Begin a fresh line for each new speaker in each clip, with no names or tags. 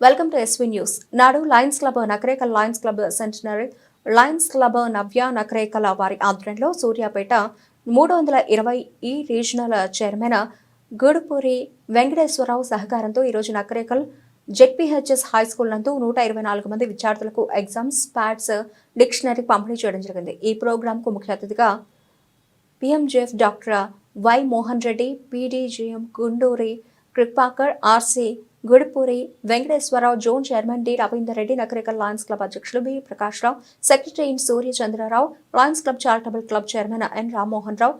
Welcome to SV news నాడు lions club Nakrekal lions club centenary lions club Navya Nakrekal వారి ఆధ్వర్యంలో సూర్యాపేట మూడు వందల ఇరవై ఈ రీజనల్ చైర్మన్ గూడుపూరి వెంకటేశ్వరరావు సహకారంతో ఈరోజు నకరేకల్ జెడ్పీహెచ్ఎస్ హై స్కూల్ నందు నూట ఇరవై నాలుగు మంది విద్యార్థులకు ఎగ్జామ్స్ ప్యాడ్స్ డిక్షనరీ పంపిణీ చేయడం జరిగింది. ఈ ప్రోగ్రాంకు ముఖ్య అతిథిగా PMJF doctor Y Mohan Reddy PDGM Gunduri Kripakar RC Gudipuri Venkateswararao zone chairman D Ravinder Reddy Nakrekal lions club అధ్యక్షులు B Prakash Rao secretary N Surya Chandrarao lions club charitable club chairman N Rammohan Rao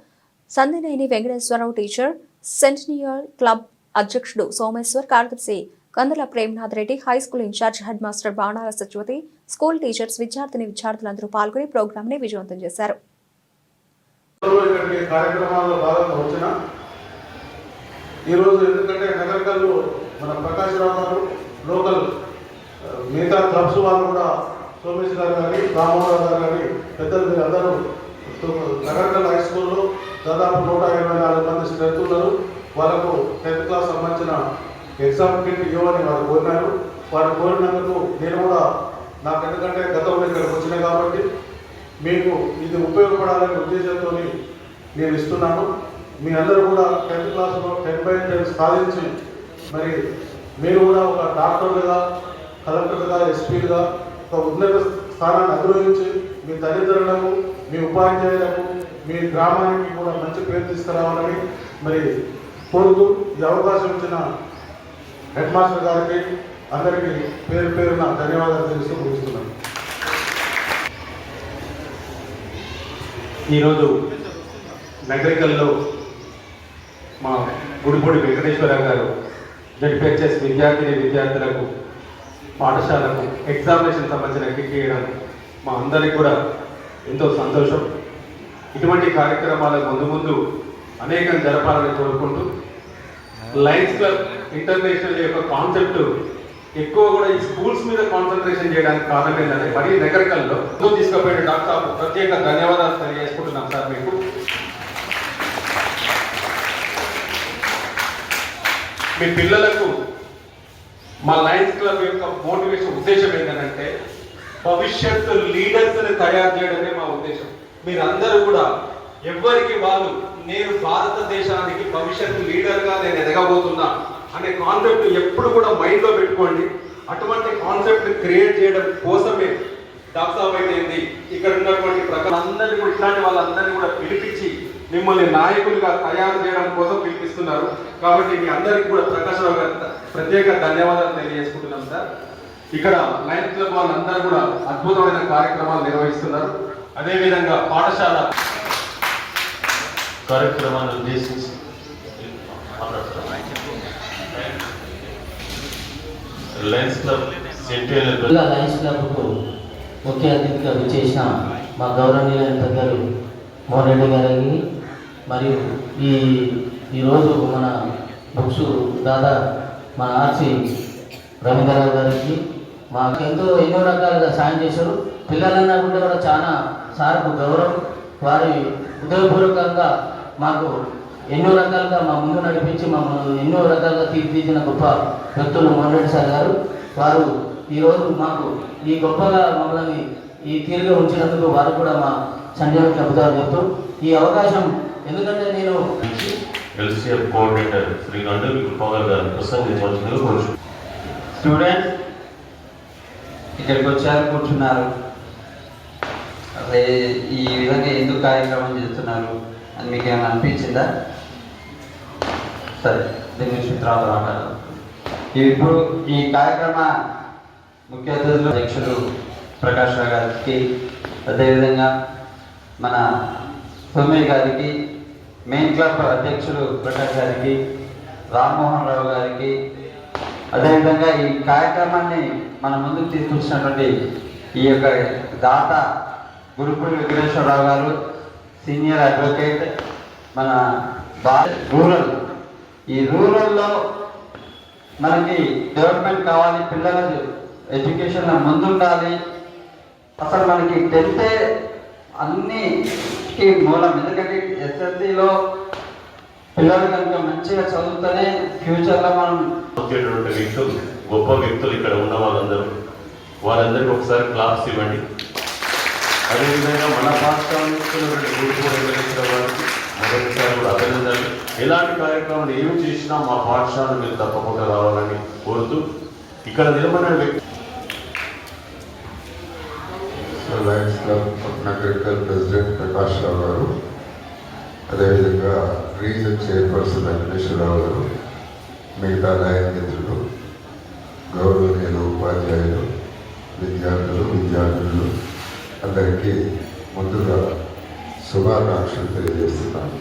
Sandineni Venkateswararao teacher centenary club అధ్యక్షుడు సోమేశ్వర్ కార్యదర్శి Kandula Premnath Reddy high school incharge head master Banala Sachivathi school teachers విద్యార్థిని విద్యార్థులందరూ పాల్గొని ప్రోగ్రామ్ని విజయవంతం చేశారు.
ఈరోజు ఎందుకంటే నగరకల్లు మన ప్రకాశ్రావు గారు లోకల్ మిగతా క్లబ్స్ వాళ్ళు కూడా సోమేష్ గారు కానీ రామోహన్ గారు కానీ పెద్దలు మీరందరూ అందరూ నగరకల్ హై స్కూల్లో దాదాపు నూట ఇరవై నాలుగు మంది స్ట్రెంత్ ఉన్నారు వాళ్ళకు టెన్త్ క్లాస్ సంబంధించిన ఎగ్జామ్ కిట్ ఇవ్వమని వారు కోరినారు. వారు కోరినందుకు నేను కూడా నాకు ఎందుకంటే గతంలో ఇక్కడికి వచ్చినాయి కాబట్టి మీకు ఇది ఉపయోగపడాలనే ఉద్దేశంతో నేను ఇస్తున్నాను. మీ అందరూ కూడా టెన్త్ క్లాస్లో టెన్ బై టెన్ సాధించి మరి మీరు కూడా ఒక డాక్టర్లుగా కలెక్టర్గా ఎస్పీలుగా ఒక ఉన్నత స్థానాన్ని అధిరోహించి మీ తల్లిదండ్రులకు మీ ఉపాధ్యాయులకు మీ గ్రామానికి కూడా మంచి పేరు తీసుకురావాలని మరి కోరుతూ ఈ అవకాశం ఇచ్చిన హెడ్ మాస్టర్ గారికి అందరికీ పేరు పేరున ధన్యవాదాలు తెలుస్తూ ముగిస్తున్నాను.
ఈరోజు నగరికల్లో మా గుడిపూడి వెంకటేశ్వర గారు జడ్పిహెచ్ఎస్ విద్యార్థిని విద్యార్థులకు పాఠశాలకు ఎగ్జామినేషన్ సంబంధించిన కిట్ ఇవ్వడం మా అందరికి కూడా ఎంతో సంతోషం. ఇటువంటి కార్యక్రమాల ముందు ముందు అనేకం జరపాలని కోరుకుంటూ లైన్స్ క్లబ్ ఇంటర్నేషనల్ యొక్క కాన్సెప్ట్ ఎక్కువ కూడా ఈ స్కూల్స్ మీద కాన్సన్ట్రేషన్ చేయడానికి కారణం ఏంటంటే మరీ నగరకల్లో తీసుకుపోయిన డాక్టర్ ప్రత్యేక ధన్యవాదాలు తెలియజేసుకుంటున్నాం సార్ మీకు. మీ పిల్లలకు మా లయన్స్ క్లబ్ యొక్క మోటివేషన్ ఉద్దేశం ఏంటంటే భవిష్యత్తు లీడర్స్ని తయారు చేయడమే మా ఉద్దేశం. మీరందరూ కూడా ఎవరికి వాళ్ళు నేను భారతదేశానికి భవిష్యత్తు లీడర్గా నేను ఎదగబోతున్నా అనే కాన్సెప్ట్ ఎప్పుడు కూడా మైండ్లో పెట్టుకోండి. అటువంటి కాన్సెప్ట్ క్రియేట్ చేయడం కోసమే డాక్టర్ అయితే ఏంది ఇక్కడ ఉన్నటువంటి ప్రకారం అందరినీ కూడా ఇట్లాంటి వాళ్ళందరినీ కూడా పిలిపించి మిమ్మల్ని నాయకులుగా తయారు చేయడం కోసం పిలిపిస్తున్నారు. కాబట్టి మీ అందరికీ కూడా ప్రకాశ్ రావు గారు ప్రత్యేక ధన్యవాదాలు తెలియజేసుకుంటున్నాం సార్. ఇక్కడ లయన్స్ క్లబ్ వాళ్ళందరూ కూడా అద్భుతమైన కార్యక్రమాలు నిర్వహిస్తున్నారు. అదేవిధంగా పాఠశాల
కార్యక్రమాన్ని ఉద్దేశించి లయన్స్ క్లబ్ సెంట్రల్
లయన్స్ క్లబ్కు ముఖ్య అతిథిగా విచ్చేసిన మా గౌరవనీయులైన పెద్దలు మోహన్ రెడ్డి గారికి మరియు ఈ ఈరోజు మన బుక్స్ దాదా మన ఆర్సి రవీంద్రరావు గారికి మాకు ఎంతో ఎన్నో రకాలుగా సాయం చేశారు. పిల్లలన్నా కూడా కూడా చాలా సార్కు గౌరవం. వారి హృదయపూర్వకంగా మాకు ఎన్నో రకాలుగా మా ముందు నడిపించి మమ్మల్ని ఎన్నో రకాలుగా తీర్చిదిద్దిన గొప్ప వ్యక్తులు మోహన్ రెడ్డి సార్ గారు. వారు ఈరోజు మాకు ఈ గొప్పగా మమ్మల్ని ఈ తీరుగా ఉంచినందుకు వారు కూడా మా సంజయ్ చెబుతారు చెప్తూ ఈ అవకాశం ఎందుకంటే నేను
ఎల్సీఎఫ్ కోఆర్డినేటర్ శ్రీ గండూరి కృపాగర్ గారు ప్రసంగించవలసిందిగా కోరుచు
స్టూడెంట్స్ ఇక్కడికి వచ్చారు కూర్చున్నారు. అదే ఈ విధంగా ఎందుకు కార్యక్రమం చేస్తున్నారు అని మీకు ఏమైనా అనిపించిందా? సరే దీని గురించి తర్వాత మాట్లాడదాం. ఇప్పుడు ఈ కార్యక్రమ ముఖ్య అతిథులు అధ్యక్షులు ప్రకాష్ రావు గారికి అదేవిధంగా మన సోమయ్య గారికి మెయిన్ క్లబ్ అధ్యక్షులు ప్రకాష్ గారికి రామ్మోహన్ రావు గారికి అదేవిధంగా ఈ కార్యక్రమాన్ని మన ముందుకు తీసుకొచ్చినటువంటి ఈ యొక్క దాత గురుపూడి వెంకటేశ్వరరావు గారు సీనియర్ అడ్వకేట్ మన రూరల్. ఈ రూరల్లో మనకి డెవలప్మెంట్ కావాలి పిల్లలు ఎడ్యుకేషన్లో ముందుండాలి. అసలు మనకి టెన్తే అన్ని మూలం. ఎందుకంటే ఎస్ఎస్సిలో పిల్లలు కనుక మంచిగా చదువుతూనే ఫ్యూచర్లో మనం
వచ్చేటటువంటి వ్యక్తులు గొప్ప వ్యక్తులు ఇక్కడ ఉన్న వాళ్ళందరూ. వారందరికీ ఒకసారి క్లాస్ ఇవ్వండి. అదేవిధంగా మన పాఠశాల మరొకసారి కూడా అభినందనలు. ఎలాంటి కార్యక్రమాలు ఏమి చేసినా మా పాఠశాల మీరు తప్పకుండా రావాలని కోరుతూ ఇక్కడ నిలబడిన వ్యక్తి
so lions club Nakrekal president Prakash Rao గారు అదేవిధంగా రీజన్ చైర్పర్సన్ వెంకటేశ్వరరావు గారు మిగతా లయన్ మిత్రులు గౌరవనీయులు ఉపాధ్యాయులు విద్యార్థులు విద్యార్థులు అందరికీ ముందుగా శుభాకాంక్షలు తెలియజేస్తున్నాను.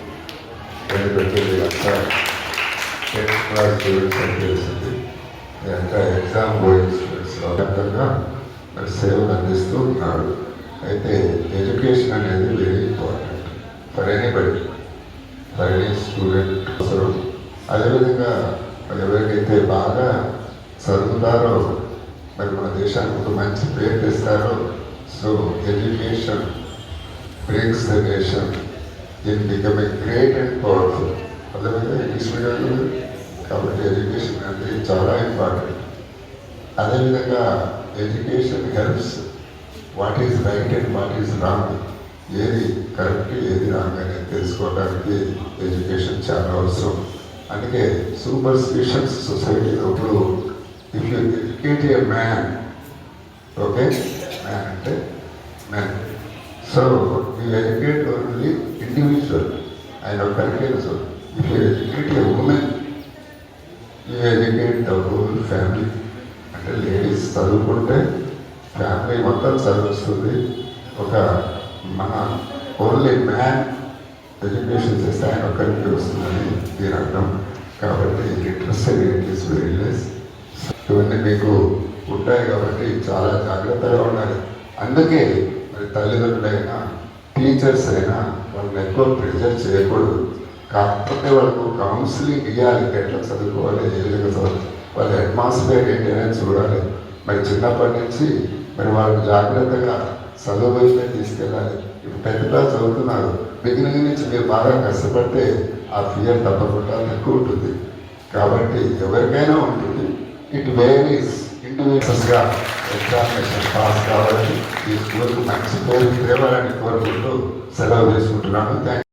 ఎందుకంటే అంతా టెన్త్ క్లాస్ స్టూడెంట్స్ అని తెలిసింది ఎగ్జామ్ పోయిన స్టూడెంట్స్ వ్యాప్తంగా సేవలు అందిస్తూ ఉన్నారు. అయితే ఎడ్యుకేషన్ అనేది very important for anybody for any student అవసరం. అదేవిధంగా ఎవరికైతే బాగా చదువుతారో మరి మన దేశానికి ఒక మంచి పేరు తెస్తారో so education breaks the nation in becoming great and powerful అదేవిధంగా ఇంగ్లీష్ మీడియం కాబట్టి ఎడ్యుకేషన్ అనేది చాలా ఇంపార్టెంట్ అదేవిధంగా education helps what is right and what is wrong ఏది కరెక్ట్ ఏది రాంగ్ అనేది తెలుసుకోవడానికి ఎడ్యుకేషన్ చాలా అవసరం. అందుకే సూపర్ స్పెషల్స్ సొసైటీ ఇప్పుడు if you educate a man okay man అంటే man so you educate only individual ఆయన ఒక్కరికే so if you educate a woman you educate the whole family అంటే లేడీస్ చదువుకుంటే ఫ్యామిలీ మొత్తం చదివిస్తుంది. ఒక మన ఓన్లీ మ్యాన్ ఎడ్యుకేషన్ చేస్తే ఆయన ఒక్కరికి వస్తుందని దీని అర్థం కాబట్టి literacy rate is very less ఇవన్నీ మీకు ఉంటాయి కాబట్టి చాలా జాగ్రత్తగా ఉండాలి. అందుకే మరి తల్లిదండ్రులైనా టీచర్స్ అయినా వాళ్ళని ఎక్కువ ప్రెజర్ చేయకూడదు. కాకపోతే వాళ్ళకు కౌన్సిలింగ్ ఇవ్వాలి ఎట్లా చదువుకోవాలి ఏ విధంగా చదువు వాళ్ళ అట్మాస్ఫియర్ ఏంటి అనేది చూడాలి. మరి చిన్నప్పటి నుంచి మరి వాళ్ళని జాగ్రత్తగా చదువు వైపే తీసుకెళ్ళాలి. ఇప్పుడు పెద్ద క్లాస్ చదువుతున్నారు. బిగినింగ్ నుంచి మీరు బాగా కష్టపడితే ఆ ఫియర్ తప్పకుండా ఎక్కువ ఉంటుంది. కాబట్టి ఎవరికైనా ఉంటుంది. ఇట్ వేరీస్ ఇండివిజువల్స్గా ఎగ్జామినేషన్ పాస్ కావాలని ఈ స్కూల్కి మంచి పేరు తేవాలని కోరుకుంటూ సెలవు తీసుకుంటున్నాను. థ్యాంక్